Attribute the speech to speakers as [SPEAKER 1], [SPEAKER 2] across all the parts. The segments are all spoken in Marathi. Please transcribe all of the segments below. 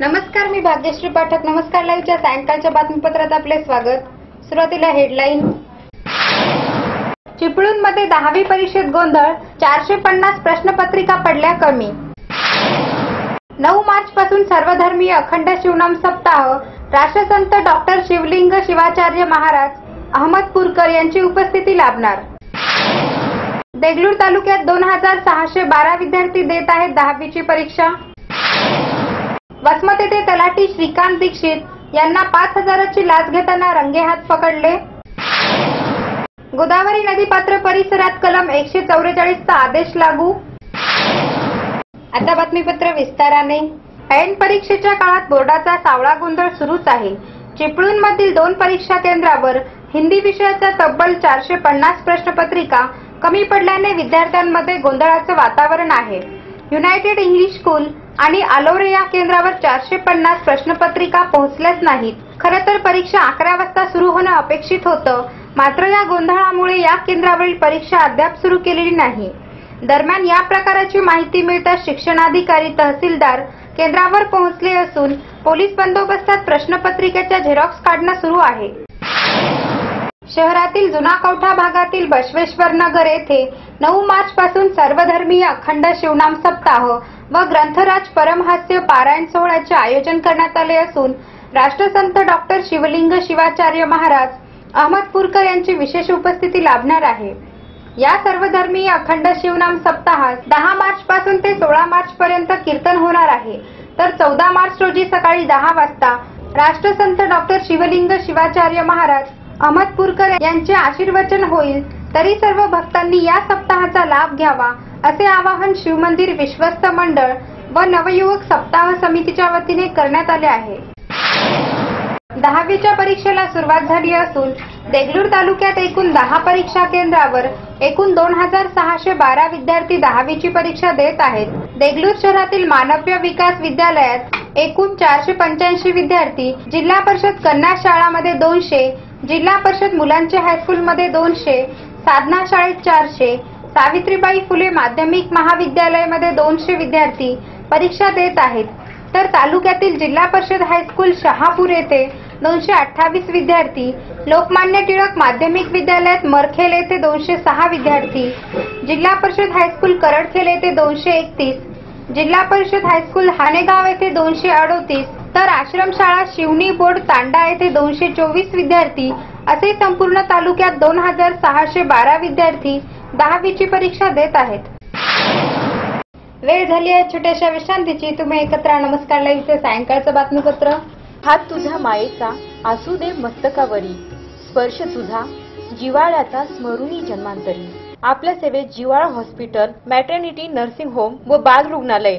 [SPEAKER 1] नमस्कार मी भाग्यश्री पाठक. नमस्कार लाईव्हच्या सायंकाळच्या बातमीपत्रात आपले स्वागत. सुरुवातीला हेडलाईन. चिपळूणमध्ये दहावी परीक्षेत गोंधळ चारशे पन्नास प्रश्नपत्रिका पडल्या कमी. नऊ मार्च पासून सर्वधर्मीय अखंड शिवनाम सप्ताह राष्ट्रसंत डॉक्टर शिवलिंग शिवाचार्य महाराज अहमदपूरकर यांची उपस्थिती लाभणार. देगलूर तालुक्यात दोन हजार सहाशे बारा विद्यार्थी देत आहेत दहावीची परीक्षा. वसमत येथे तलाठी श्रीकांत दीक्षित यांना पाच हजाराची लाच घेताना रंगेहात पकडले. गोदावरी नदीपात्र परिसरात कलम एकशे चौवेचाळीसचा आदेश लागू. आता बातमीपत्र विस्ताराने. ऐन परीक्षेच्या काळात बोर्डाचा सावळा गोंधळ सुरूच आहे. चिपळूणमधील दोन परीक्षा केंद्रावर हिंदी विषयाचा तब्बल चारशे पन्नास प्रश्नपत्रिका कमी पडल्याने विद्यार्थ्यांमध्ये गोंधळाचं वातावरण आहे. युनायटेड इंग्लिश स्कूल आणि आलोरे या केंद्रावर चारशे पन्नास प्रश्नपत्रिका पोहोचल्याच नाहीत. खरं तर परीक्षा अकरा वाजता सुरू होणं अपेक्षित होतं. मात्र या गोंधळामुळे या केंद्रावरील परीक्षा अद्याप सुरू केलेली नाही. दरम्यान या प्रकाराची माहिती मिळताच शिक्षणाधिकारी तहसीलदार केंद्रावर पोहोचले असून पोलीस बंदोबस्तात प्रश्नपत्रिकेच्या झेरॉक्स काढणं सुरू आहे. शहरातील जुना कवठा भागातील बसवेश्वर नगर येथे नऊ मार्च पासून सर्वधर्मीय अखंड शिवनाम सप्ताह व ग्रंथराज परमहास्य पारायण सोहळ्याचे आयोजन करण्यात आले असून राष्ट्रसंत डॉक्टर शिवलिंग शिवाचार्य महाराज अहमदपूरकर यांची विशेष उपस्थिती लाभणार आहे. या सर्वधर्मीय अखंड शिवनाम सप्ताहात दहा मार्च पासून ते सोळा मार्च पर्यंत कीर्तन होणार आहे. तर चौदा मार्च रोजी सकाळी दहा वाजता राष्ट्रसंत डॉक्टर शिवलिंग शिवाचार्य महाराज अहमदपूरकर यांचे आशीर्वचन होईल तरी सर्व भक्तांनी या सप्ताहाचा लाभ घ्यावा असे आवाहन शिवमंदिर विश्वस्त मंडळ व नवयुवक सप्ताह समितीच्या वतीने करण्यात आले आहे. दहावीच्या परीक्षेला सुरुवात झाली असून देगलूर तालुक्यात एकूण दहा परीक्षा केंद्रावर एकूण दोन हजार सहाशे बारा विद्यार्थी दहावीची परीक्षा देत आहेत. देगलूर शहरातील मानव्य विकास विद्यालयात एकूण चारशे पंच्याऐंशी विद्यार्थी जिल्हा परिषद कन्या शाळामध्ये दोनशे जिल्हा परिषद मुलांचे हायस्कूलमध्ये दोनशे साधना शाळेत चारशे सावित्रीबाई फुले माध्यमिक महाविद्यालयामध्ये दोनशे विद्यार्थी परीक्षा देत आहेत. तर तालुक्यातील जिल्हा परिषद हायस्कूल शहापूर येथे दोनशे अठ्ठावीस विद्यार्थी लोकमान्य टिळक माध्यमिक विद्यालयात मरखेल येथे दोनशे सहा विद्यार्थी जिल्हा परिषद हायस्कूल करडखेल येथे दोनशे एकतीस जिल्हा परिषद हायस्कूल हानेगाव येथे दोनशे अडोतीस तर आश्रमशाळा शिवनी बोर्ड तांडा येथे दोनशे चोवीस विद्यार्थी असे संपूर्ण तालुक्यात दोन हजार सहाशे बारा विद्यार्थी दहावीची परीक्षा देत आहेत. वेळ झाली आहे छोट्याशा विश्रांतीची. तुम्ही एकत्र नमस्कार. लाईव्हचे सायंकाळचं बातमीपत्र.
[SPEAKER 2] हात तुझा मायेचा असू दे मस्तकावरी. स्पर्श तुझा जिवाळ्याचा स्मरुणी जन्मांतरी. आपल्या सेवेत जिवाळा हॉस्पिटल मॅटर्निटी नर्सिंग होम व बाल रुग्णालय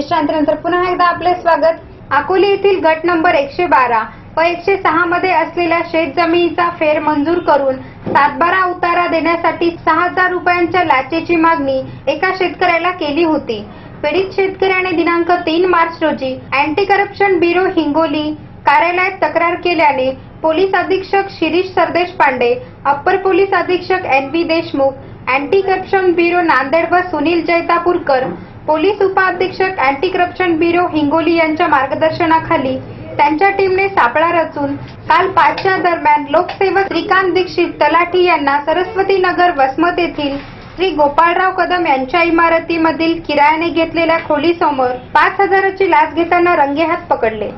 [SPEAKER 1] विश्रांतीनंतर पुन्हा एकदा आपले स्वागत. अकोले येथील गट नंबर एकशे बारा व एकशे सहा मध्ये असलेल्या शेत जमिनीचा फेर मंजूर करून सातबारा उतारा देण्यासाठी सहा हजार रुपयांच्या लाचेची मागणी एका शेतकऱ्याला केली होती. पीडित शेतकऱ्याने दिनांक तीन मार्च रोजी अँटी करप्शन ब्युरो हिंगोली कार्यालयात तक्रार केल्याने पोलीस अधीक्षक Shirish Sardeshpande upper police अधीक्षक N V Deshmukh anti corruption bureau Nanded व सुनील जैतापूरकर पोलीस उपअधीक्षक अँटी करप्शन ब्युरो हिंगोली यांच्या मार्गदर्शनाखाली त्यांच्या टीमने सापळा रचून काल पाचच्या दरम्यान लोकसेवक श्रीकांत दीक्षित तलाठी यांना सरस्वती नगर वसमत येथील श्री गोपाळराव कदम यांच्या इमारतीमधील किरायाने घेतलेल्या खोलीसमोर पाच हजाराची लाच घेताना रंगेहात पकडले.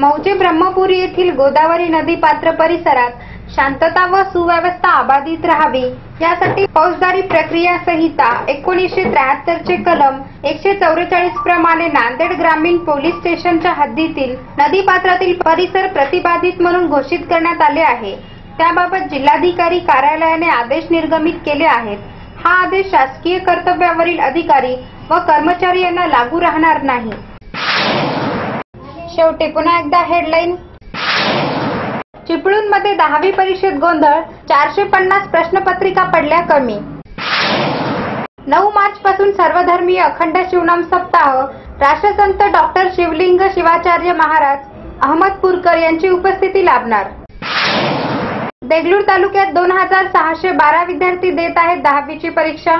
[SPEAKER 1] मौजे ब्रह्मपुरी येथील गोदावरी नदी पात्र परिसरात शांतता व सुव्यवस्था अबाधित राहावी. यासाठी फौजदारी प्रक्रिया संहिता एकोणीसशे त्र्याहत्तर चे कलम एकशे चौवेचाळीस प्रमाणे नांदेड ग्रामीण पोलीस स्टेशनच्या हद्दीतील नदीपात्रातील परिसर प्रतिबाधित म्हणून घोषित करण्यात आले आहे. त्याबाबत जिल्हाधिकारी कार्यालयाने आदेश निर्गमित केले आहेत. हा आदेश शासकीय कर्तव्यावरील अधिकारी व कर्मचारी यांना लागू राहणार नाही. शेवटी पुन्हा एकदा हेडलाईन चिपळूणमध्ये दहावी परीक्षेत गोंधळ चारशे पन्नास प्रश्नपत्रिका पडल्या कमी. नऊ मार्च पासून सर्वधर्मीय अखंड शिवनाम सप्ताह राष्ट्रसंत डॉक्टर शिवलिंग शिवाचार्य महाराज अहमदपूरकर यांची उपस्थिती लाभणार. देगलूर तालुक्यात दोन हजार सहाशे बारा विद्यार्थी देत आहेत दहावीची परीक्षा.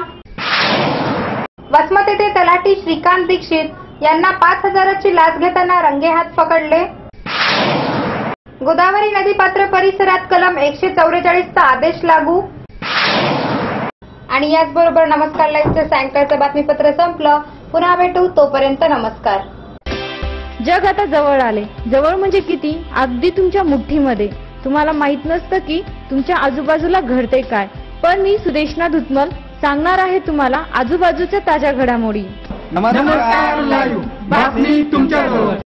[SPEAKER 1] वसमत येथे तलाठी श्रीकांत दीक्षित यांना पाच हजाराची लाच घेताना रंगेहात पकडले. गोदावरी नदीपात्र परिसरात कलम एकशे चौवेचाळीसचा आदेश लागू. आणि याचबरोबर नमस्कार लाईव्हचं सायंकाळचं बातमीपत्र संपलं. पुन्हा भेटू तोपर्यंत नमस्कार.
[SPEAKER 2] जग आता जवळ आले. जवळ म्हणजे किती? अगदी तुमच्या मुठ्ठीमध्ये. तुम्हाला माहीत नसतं की तुमच्या आजूबाजूला घडते काय. पण मी सुदेशना धुतमल सांगणार आहे तुम्हाला आजूबाजूच्या ताज्या घडामोडी.
[SPEAKER 3] नमस्कार लाईव्ह. बातमी